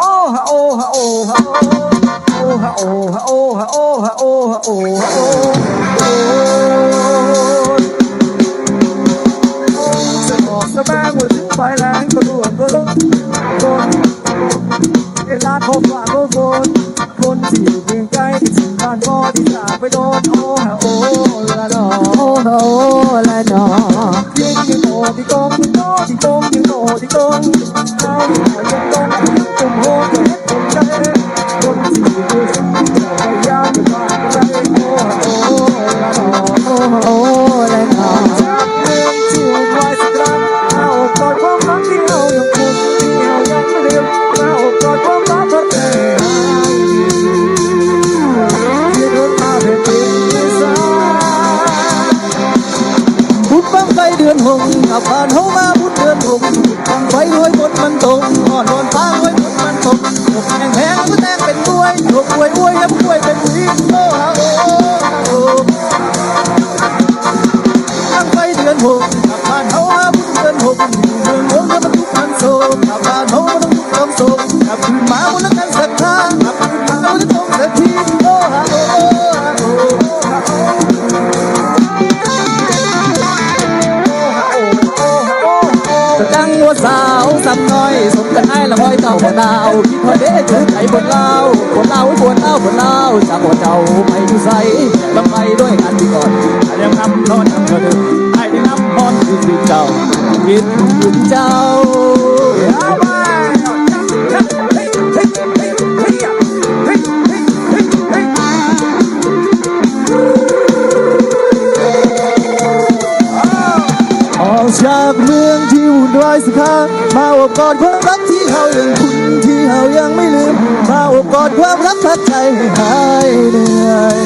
โอ้โอ้โอ้โอ้โอ้โอ้โอ้โอ้โอ้โอ้จะบอกสบ้างว่าถึงไฟแรงก็ร่วงก็ล้มคนเวลาพบว่าก็คนคนที่อยู่เพียงไกลที่สิ่งบ้านก็ที่จากไปโดนโอ้โอ้ละโอ้โอ้ละโอ้โห สาวสำน้อยสมกันให้ละคอยเต้าคนเล่าคอยเด้ถือใจบนเล่าคนเล่าบนเล่าบนเล่าจากหัวเจ้าไปดูใสลาไปด้วยกันดีก่อนอรียงคำร้อนคำเธอไอ้ที่นับพรคือสิเจ้าคิดถึงเจ้าจากเมือู่ด้วยสิคะมาอบกอดความรักที่เฮายังคุ้นที่เฮายังไม่ลืม มาอบกอดความรักพัดใจให้หายเหนื่อย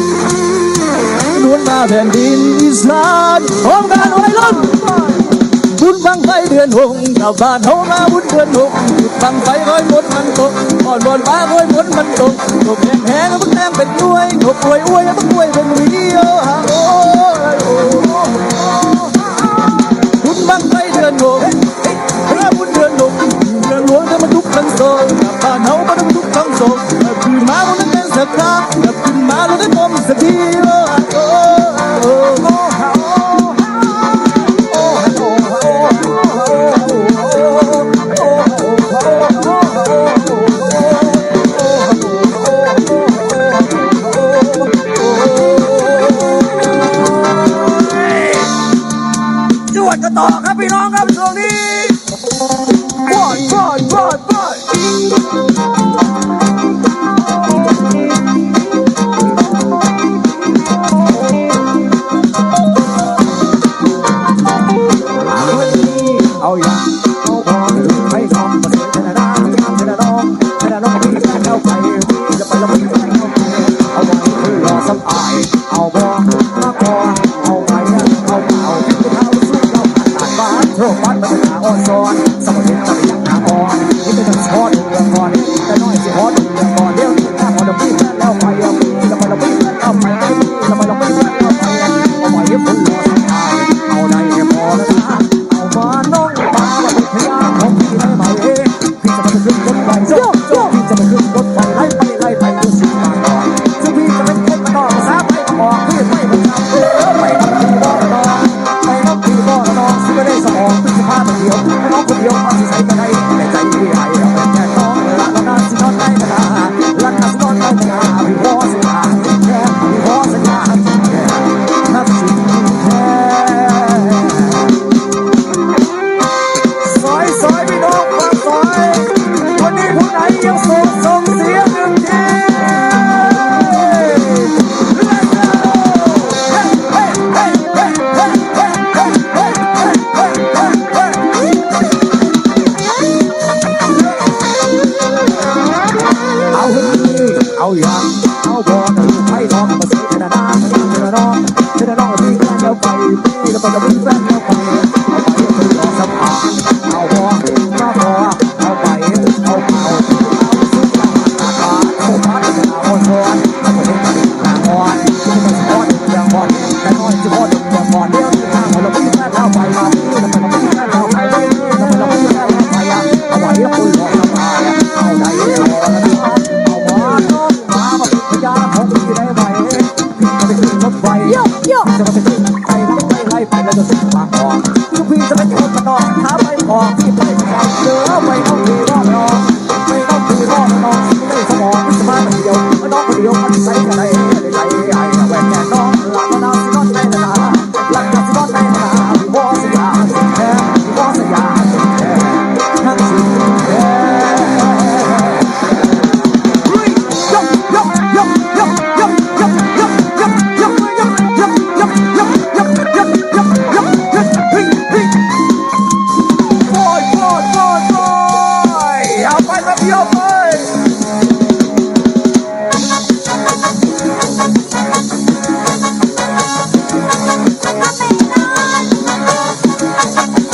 นวลมาแผ่นดินอีสานพร้อมกันไว้ล้นบุญฟังไฟเดือนหงชาวบ้านเฮามาบุญเดือนหงฟังไฟร้อยมดมันตกก่อนบอนฟ้าร้อยมดมันตกตกแห้งแห้งมันแห้งเป็นด้วยตกอวยอวยมันอวยเป็นวิโอฮโอ Africa,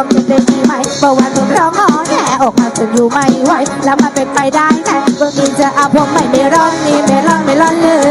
ต้องคิดได้ไหมเมื่อวานผมร้องงอแงอกหักจนอยู่ไม่ไหวแล้วมาเป็นไปได้ไงวันนี้จะเอาผมไม่ไม่ร้อนนี่ไม่ร้อนไม่ร้อนเลย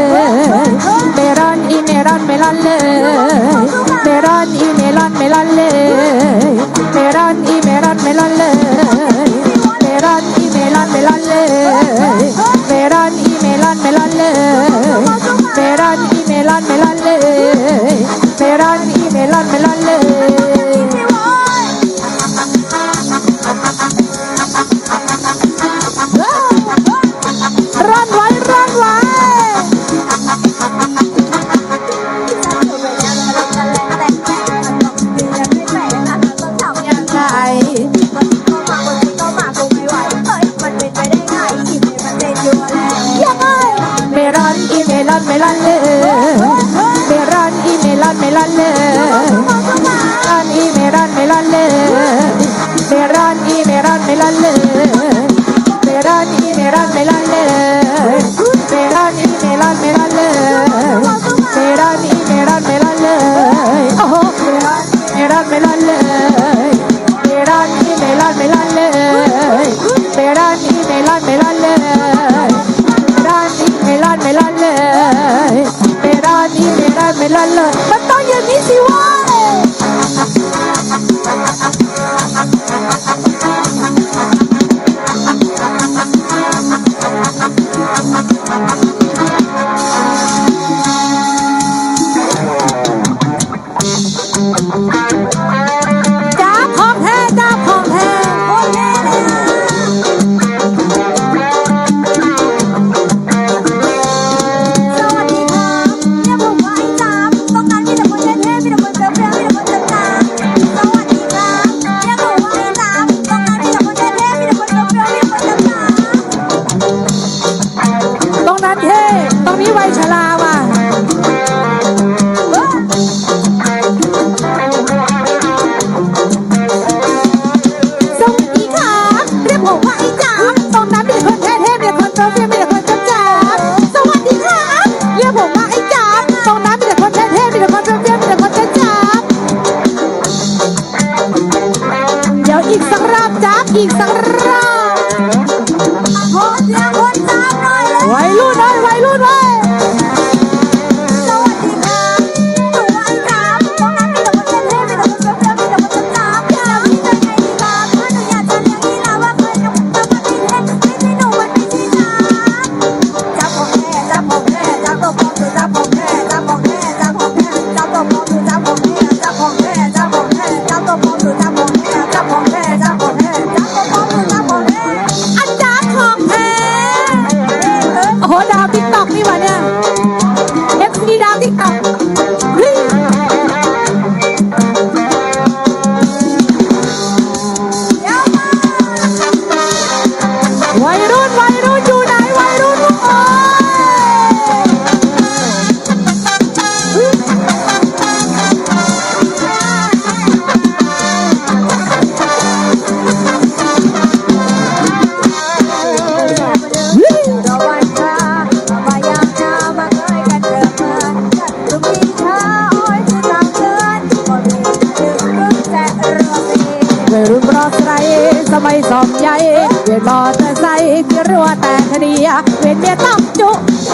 เวียนเมียต้องจุ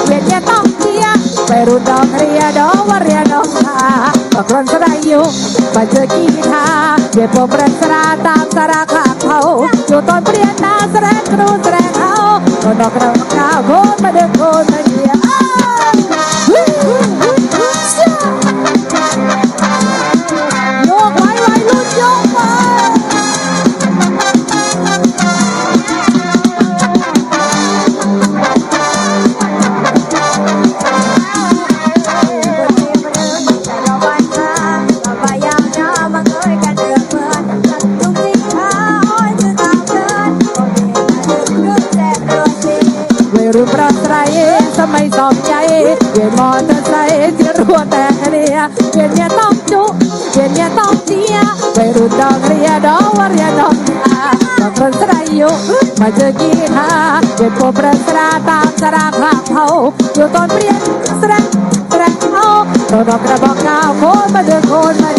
เวียนเมียต้องเชียไปรุ่นดองเรียดองว่าเรียดอค่ะก็กรนสลายอยู่มาเจอกีทาเดี๋ยวพมกประสราตามสราขาเขาอยู่ตอนเปลี่ยนนาแสดงครูแสดงเขาคนนอกเราข้าวโคตรมาเดินโคตร ตัวแต่เรียเวียนเนี่ยต้องจุเวียนเนี่ยต้องเดียไปรุ่นดองเรียดองวารียดองอาองประสรายอยู่มาเจอกีฬาเจ็บปวดประสราตามสราพระเผาอยู่ตอนเปลี่ยนสระสระเอาตัวดอกกระบอกก้าวโคนมาเจอโคนมา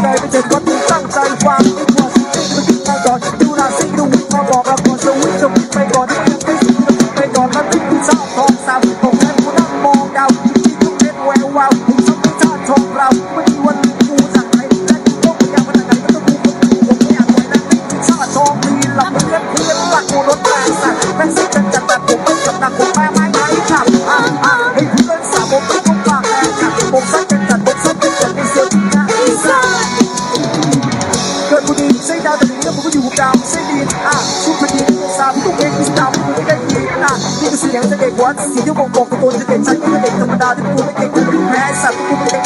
ใจไปเจ็ดวันตั้งใจฟัง รักสีที่บ่งบอกตัวตนจะเก่งชันก็เเด็กธรรมดาที่กูไม่เก่งกูแม้สัตว์กูเป็นเด็ก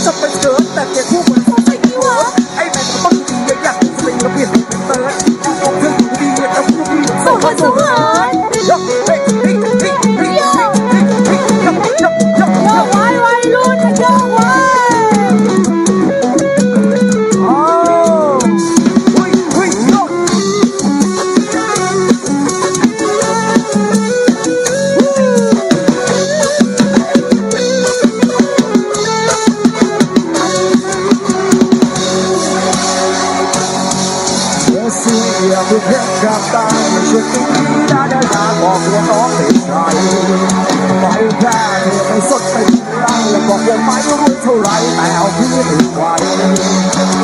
sa ที่เราเพียงกับตาชุดที่ได้ได้มาบอกว่าน้องเป็นใครปอกให้แค่เธอไม่สดไม่รังและบอกว่าไม่รู้เท่าไรแต่เอาพี่ไม่ไหว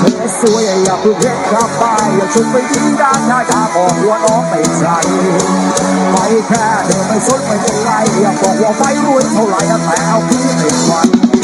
เธอสวยอย่าเพื่อเพ็ยงกับตาอย่าชุดไปทีด้านหน้าดาบอกว่าน้องเป็นใครไม่แค่เธอไม่สดไม่เป็นไอย่าบอกว่าไม่รู้เท่าไรแต่เอาพี่ไม่ไหว